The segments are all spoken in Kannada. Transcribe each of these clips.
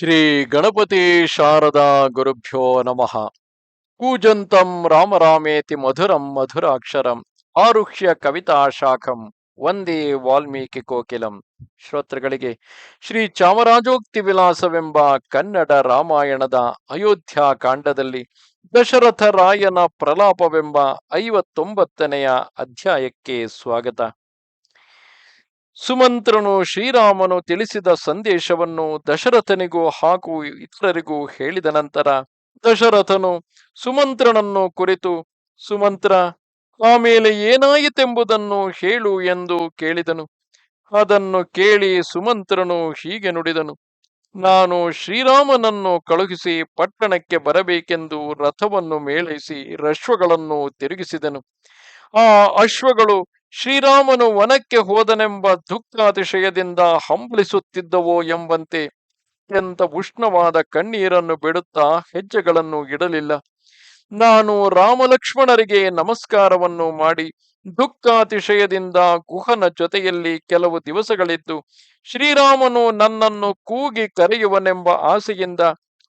ಶ್ರೀ ಗಣಪತಿ ಶಾರದಾ ಗುರುಭ್ಯೋ ನಮಃ. ಕೂಜಂತಂ ರಾಮರಾಮೇತಿ ಮಧುರಂ ಮಧುರಾಕ್ಷರಂ ಆರುಹ್ಯ ಕವಿತಾ ಶಾಖಂ ವಂದೇ ವಾಲ್ಮೀಕಿ ಕೋಕಿಲಂ. ಶ್ರೋತೃಗಳಿಗೆ ಶ್ರೀ ಚಾಮರಾಜೋಕ್ತಿ ವಿಲಾಸವೆಂಬ ಕನ್ನಡ ರಾಮಾಯಣದ ಅಯೋಧ್ಯ ಕಾಂಡದಲ್ಲಿ ದಶರಥ ರಾಯನ ಪ್ರಲಾಪವೆಂಬ ಐವತ್ತೊಂಬತ್ತನೆಯ ಅಧ್ಯಾಯಕ್ಕೆ ಸ್ವಾಗತ. ಸುಮಂತ್ರನು ಶ್ರೀರಾಮನು ತಿಳಿಸಿದ ಸಂದೇಶವನ್ನು ದಶರಥನಿಗೂ ಹಾಗೂ ಇತರರಿಗೂ ಹೇಳಿದ ನಂತರ ದಶರಥನು ಸುಮಂತ್ರನನ್ನು ಕುರಿತು, ಸುಮಂತ್ರ ಆಮೇಲೆ ಏನಾಯಿತೆಂಬುದನ್ನು ಹೇಳು ಎಂದು ಕೇಳಿದನು. ಅದನ್ನು ಕೇಳಿ ಸುಮಂತ್ರನು ಹೀಗೆ ನುಡಿದನು. ನಾನು ಶ್ರೀರಾಮನನ್ನು ಕಳುಹಿಸಿ ಪಟ್ಟಣಕ್ಕೆ ಬರಬೇಕೆಂದು ರಥವನ್ನು ಮೇಳೈಸಿ ರಶ್ವಗಳನ್ನು ತಿರುಗಿಸಿದನು. ಆ ಅಶ್ವಗಳು ಶ್ರೀರಾಮನು ವನಕ್ಕೆ ಹೋದನೆಂಬ ದುಃಖಾತಿಶಯದಿಂದ ಹಂಬಲಿಸುತ್ತಿದ್ದವೋ ಎಂಬಂತೆ ಅತ್ಯಂತ ಉಷ್ಣವಾದ ಕಣ್ಣೀರನ್ನು ಬಿಡುತ್ತಾ ಹೆಜ್ಜೆಗಳನ್ನು ಇಡಲಿಲ್ಲ. ನಾನು ರಾಮಲಕ್ಷ್ಮಣರಿಗೆ ನಮಸ್ಕಾರವನ್ನು ಮಾಡಿ ದುಃಖಾತಿಶಯದಿಂದ ಗುಹನ ಜೊತೆಯಲ್ಲಿ ಕೆಲವು ದಿವಸಗಳಿದ್ದು ಶ್ರೀರಾಮನು ನನ್ನನ್ನು ಕೂಗಿ ಕರೆಯುವನೆಂಬ ಆಸೆಯಿಂದ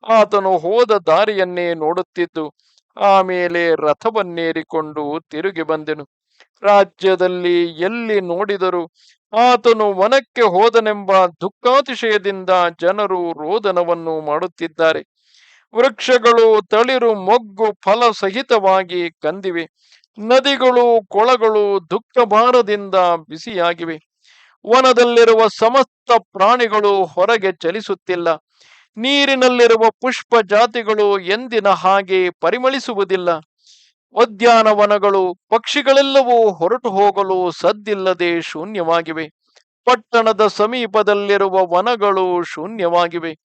ಆತನು ಹೋದ ದಾರಿಯನ್ನೇ ನೋಡುತ್ತಿದ್ದು ಆಮೇಲೆ ರಥವನ್ನೇರಿಕೊಂಡು ತಿರುಗಿ ಬಂದೆನು. ರಾಜ್ಯದಲ್ಲಿ ಎಲ್ಲಿ ನೋಡಿದರು ಆತನು ವನಕ್ಕೆ ಹೋದನೆಂಬ ದುಃಖಾತಿಶಯದಿಂದ ಜನರು ರೋದನವನ್ನು ಮಾಡುತ್ತಿದ್ದಾರೆ. ವೃಕ್ಷಗಳು, ತಳಿರು, ಮೊಗ್ಗು, ಫಲ ಸಹಿತವಾಗಿ ಕಂದಿವೆ. ನದಿಗಳು, ಕೊಳಗಳು ದುಃಖ ಭಾರದಿಂದ ಬಿಸಿಯಾಗಿವೆ. ವನದಲ್ಲಿರುವ ಸಮಸ್ತ ಪ್ರಾಣಿಗಳು ಹೊರಗೆ ಚಲಿಸುತ್ತಿಲ್ಲ. ನೀರಿನಲ್ಲಿರುವ ಪುಷ್ಪ ಜಾತಿಗಳು ಎಂದಿನ ಹಾಗೆ ಪರಿಮಳಿಸುವುದಿಲ್ಲ. ಉದ್ಯಾನವನಗಳು ಪಕ್ಷಿಗಳೆಲ್ಲವೂ ಹೊರಟು ಹೋಗಲು ಸದ್ದಿಲ್ಲದೆ ಶೂನ್ಯವಾಗಿವೆ. ಪಟ್ಟಣದ ಸಮೀಪದಲ್ಲಿರುವ ವನಗಳು ಶೂನ್ಯವಾಗಿವೆ.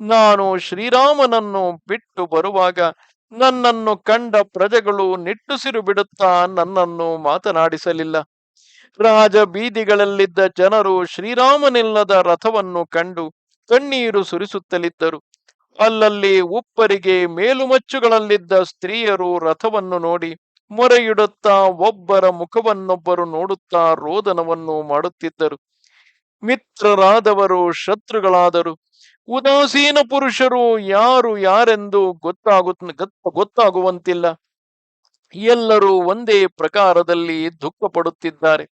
ನಾನು ಶ್ರೀರಾಮನನ್ನು ಬಿಟ್ಟು ಬರುವಾಗ ನನ್ನನ್ನು ಕಂಡ ಪ್ರಜೆಗಳು ನಿಟ್ಟುಸಿರು ಬಿಡುತ್ತಾ ನನ್ನನ್ನು ಮಾತನಾಡಿಸಲಿಲ್ಲ. ರಾಜ ಬೀದಿಗಳಲ್ಲಿದ್ದ ಜನರು ಶ್ರೀರಾಮನಿಲ್ಲದ ರಥವನ್ನು ಕಂಡು ಕಣ್ಣೀರು ಸುರಿಸುತ್ತಲಿದ್ದರು. ಅಲ್ಲಲ್ಲಿ ಉಪ್ಪರಿಗೆ ಮೇಲುಮಚ್ಚುಗಳಲ್ಲಿದ್ದ ಸ್ತ್ರೀಯರು ರಥವನ್ನು ನೋಡಿ ಮೊರೆಯಿಡುತ್ತಾ ಒಬ್ಬರ ಮುಖವನ್ನೊಬ್ಬರು ನೋಡುತ್ತಾ ರೋದನವನ್ನು ಮಾಡುತ್ತಿದ್ದರು. ಮಿತ್ರರಾದವರು ಶತ್ರುಗಳಾದರು. ಉದಾಸೀನ ಪುರುಷರು ಯಾರು ಯಾರೆಂದು ಗೊತ್ತಾಗುತ್ತ ಗೊತ್ತಾಗುವಂತಿಲ್ಲ. ಎಲ್ಲರೂ ಒಂದೇ ಪ್ರಕಾರದಲ್ಲಿ ದುಃಖ ಪಡುತ್ತಿದ್ದಾರೆ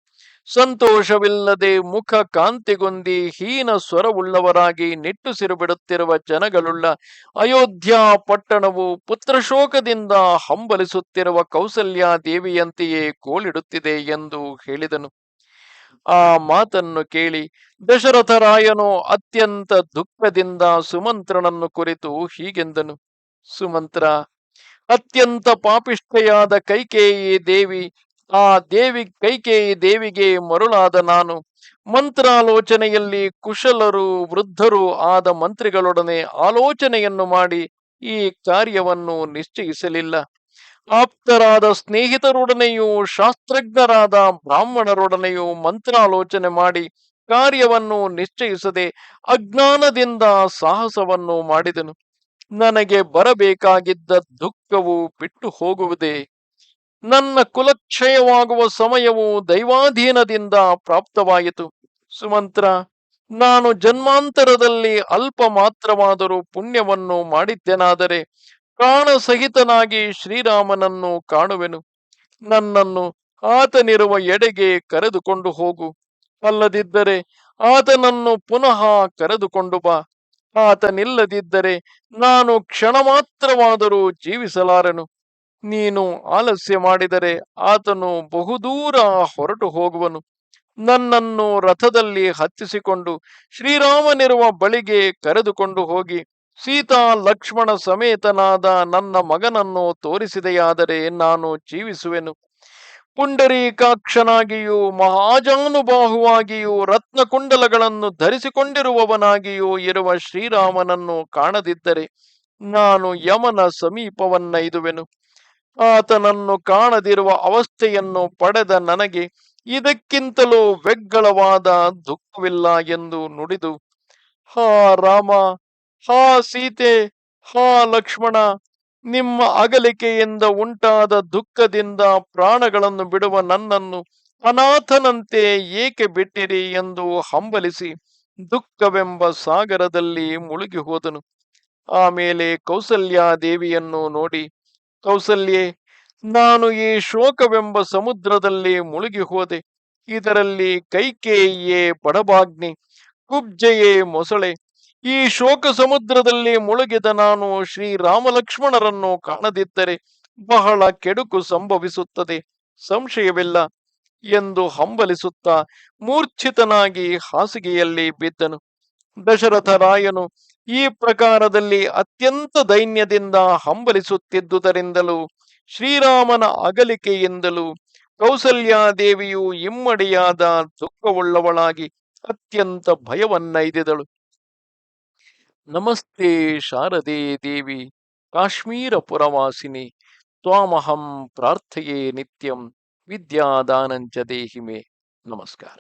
ಸಂತೋಷವಿಲ್ಲದೆ ಮುಖ ಕಾಂತಿಗೊಂದಿ ಹೀನ ಸ್ವರವುಳ್ಳವರಾಗಿ ನಿಟ್ಟುಸಿರು ಬಿಡುತ್ತಿರುವ ಜನಗಳುಳ್ಳ ಅಯೋಧ್ಯ ಪಟ್ಟಣವು ಪುತ್ರಶೋಕದಿಂದ ಹಂಬಲಿಸುತ್ತಿರುವ ಕೌಸಲ್ಯ ದೇವಿಯಂತೆಯೇ ಕೋಳಿಡುತ್ತಿದೆ ಎಂದು ಹೇಳಿದನು. ಆ ಮಾತನ್ನು ಕೇಳಿ ದಶರಥರಾಯನು ಅತ್ಯಂತ ದುಃಖದಿಂದ ಸುಮಂತ್ರನನ್ನು ಕುರಿತು ಹೀಗೆಂದನು. ಸುಮಂತ್ರ, ಅತ್ಯಂತ ಪಾಪಿಷ್ಠೆಯಾದ ಕೈಕೇಯಿ ದೇವಿ ಆ ದೇವಿ ಕೈಕೇಯಿ ದೇವಿಗೆ ಮರುಳಾದ ನಾನು. ಮಂತ್ರಾಲೋಚನೆಯಲ್ಲಿ ಕುಶಲರು, ವೃದ್ಧರು ಆದ ಮಂತ್ರಿಗಳೊಡನೆ ಆಲೋಚನೆಯನ್ನು ಮಾಡಿ ಈ ಕಾರ್ಯವನ್ನು ನಿಶ್ಚಯಿಸಲಿಲ್ಲ. ಆಪ್ತರಾದ ಸ್ನೇಹಿತರೊಡನೆಯೂ, ಶಾಸ್ತ್ರಜ್ಞರಾದ ಬ್ರಾಹ್ಮಣರೊಡನೆಯೂ ಮಂತ್ರಾಲೋಚನೆ ಮಾಡಿ ಕಾರ್ಯವನ್ನು ನಿಶ್ಚಯಿಸದೆ ಅಜ್ಞಾನದಿಂದ ಸಾಹಸವನ್ನು ಮಾಡಿದನು. ನನಗೆ ಬರಬೇಕಾಗಿದ್ದ ದುಃಖವು ಬಿಟ್ಟು ಹೋಗುವುದೇ? ನನ್ನ ಕುಲಕ್ಷಯವಾಗುವ ಸಮಯವು ದೈವಾಧೀನದಿಂದ ಪ್ರಾಪ್ತವಾಯಿತು. ಸುಮಂತ್ರ, ನಾನು ಜನ್ಮಾಂತರದಲ್ಲಿ ಅಲ್ಪ ಮಾತ್ರವಾದರೂ ಪುಣ್ಯವನ್ನು ಮಾಡಿದ್ದೆನಾದರೆ ಪ್ರಾಣ ಸಹಿತನಾಗಿ ಶ್ರೀರಾಮನನ್ನು ಕಾಣುವೆನು. ನನ್ನನ್ನು ಆತನಿರುವ ಎಡೆಗೆ ಕರೆದುಕೊಂಡು ಹೋಗು. ಅಲ್ಲದಿದ್ದರೆ ಆತನನ್ನು ಪುನಃ ಕರೆದುಕೊಂಡು ಬಾ. ಆತನಿಲ್ಲದಿದ್ದರೆ ನಾನು ಕ್ಷಣ ಮಾತ್ರವಾದರೂ ಜೀವಿಸಲಾರೆನು. ನೀನು ಆಲಸ್ಯ ಮಾಡಿದರೆ ಆತನು ಬಹುದೂರ ಹೊರಟು ಹೋಗುವನು. ನನ್ನನ್ನು ರಥದಲ್ಲಿ ಹತ್ತಿಸಿಕೊಂಡು ಶ್ರೀರಾಮನಿರುವ ಬಳಿಗೆ ಕರೆದುಕೊಂಡು ಹೋಗಿ, ಸೀತಾ ಲಕ್ಷ್ಮಣ ಸಮೇತನಾದ ನನ್ನ ಮಗನನ್ನು ತೋರಿಸಿದೆಯಾದರೆ ನಾನು ಜೀವಿಸುವೆನು. ಪುಂಡರೀಕಾಕ್ಷನಾಗಿಯೂ, ಮಹಾಜಾನುಬಾಹುವಾಗಿಯೂ, ರತ್ನಕುಂಡಲಗಳನ್ನು ಧರಿಸಿಕೊಂಡಿರುವವನಾಗಿಯೂ ಇರುವ ಶ್ರೀರಾಮನನ್ನು ಕಾಣದಿದ್ದರೆ ನಾನು ಯಮನ ಸಮೀಪವನ್ನೈದುವೆನು. ಆತನನ್ನು ಕಾಣದಿರುವ ಅವಸ್ಥೆಯನ್ನು ಪಡೆದ ನನಗೆ ಇದಕ್ಕಿಂತಲೂ ವೆಗ್ಗಳವಾದ ದುಃಖವಿಲ್ಲ ಎಂದು ನುಡಿದು, ಹಾ ರಾಮ, ಹಾ ಸೀತೆ, ಹಾ ಲಕ್ಷ್ಮಣ, ನಿಮ್ಮ ಅಗಲಿಕೆಯಿಂದ ಉಂಟಾದ ದುಃಖದಿಂದ ಪ್ರಾಣಗಳನ್ನು ಬಿಡುವ ನನ್ನನ್ನು ಅನಾಥನಂತೆ ಏಕೆ ಬಿಟ್ಟಿರಿ ಎಂದು ಹಂಬಲಿಸಿ ದುಃಖವೆಂಬ ಸಾಗರದಲ್ಲಿ ಮುಳುಗಿ ಹೋದನು. ಆಮೇಲೆ ಕೌಸಲ್ಯಾದೇವಿಯನ್ನು ನೋಡಿ ಕೌಸಲ್ಯೆ, ನಾನು ಈ ಶೋಕವೆಂಬ ಸಮುದ್ರದಲ್ಲಿ ಮುಳುಗಿ ಹೋದೆ ಇದರಲ್ಲಿ ಕೈಕೇಯೇ ಪಡಬಾಗ್ನಿ ಕುಬ್ಜೆಯೇ ಮೊಸಳೆ. ಈ ಶೋಕ ಸಮುದ್ರದಲ್ಲಿ ಮುಳುಗಿದ ನಾನು ಶ್ರೀರಾಮಲಕ್ಷ್ಮಣರನ್ನು ಕಾಣದಿದ್ದರೆ ಬಹಳ ಕೆಡುಕು ಸಂಭವಿಸುತ್ತದೆ, ಸಂಶಯವಿಲ್ಲ ಎಂದು ಹಂಬಲಿಸುತ್ತಾ ಮೂರ್ಛಿತನಾಗಿ ಹಾಸಿಗೆಯಲ್ಲಿ ಬಿದ್ದನು. ದಶರಥ ರಾಯನು ಈ ಪ್ರಕಾರದಲ್ಲಿ ಅತ್ಯಂತ ದೈನ್ಯದಿಂದ ಹಂಬಲಿಸುತ್ತಿದ್ದುದರಿಂದಲೂ, ಶ್ರೀರಾಮನ ಅಗಲಿಕೆಯಿಂದಲೂ ಕೌಸಲ್ಯಾದೇವಿಯು ಇಮ್ಮಡಿಯಾದ ದುಃಖವುಳ್ಳವಳಾಗಿ ಅತ್ಯಂತ ಭಯವನ್ನೈದಿದಳು. ನಮಸ್ತೆ ಶಾರದೆ ದೇವಿ, ಕಾಶ್ಮೀರ ಪುರವಾಸಿನಿ, ತ್ವಾಮಹಂ ಪ್ರಾರ್ಥೆಯೇ ನಿತ್ಯಂ ವಿದ್ಯಾದಾನಂಚ ದೇಹಿಮೆ. ನಮಸ್ಕಾರ.